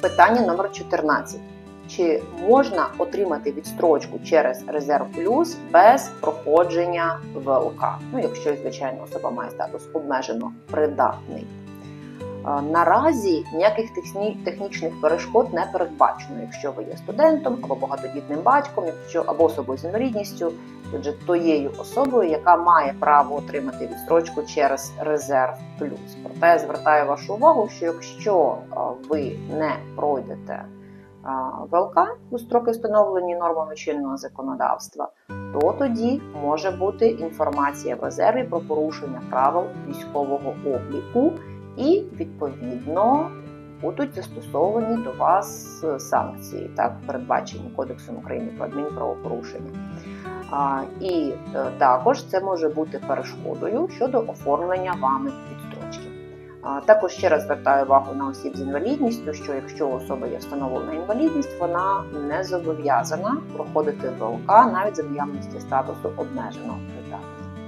питання номер 14. Чи можна отримати відстрочку через резерв плюс без проходження ВЛК? Ну, якщо, звичайно, особа має статус обмежено придатний. Е, Наразі ніяких технічних перешкод не передбачено, якщо ви є студентом або багатодітним батьком, якщо або особою з інвалідністю, отже, тією особою, яка має право отримати відстрочку через резерв плюс. Проте звертаю вашу увагу, що якщо е, ви не пройдете е, ВЛК у строки встановлені нормами чинного законодавства, то тоді може бути інформація в резерві про порушення правил військового обліку і відповідно будуть застосовані до вас санкції, так передбачені Кодексом України про адмінправопорушення. А, і е, також це може бути перешкодою щодо оформлення вами відстрочки. А, Також ще раз звертаю увагу на осіб з інвалідністю, що якщо у особи є встановлена інвалідність, вона не зобов'язана проходити ВЛК навіть за наявності статусу обмеженого придатності.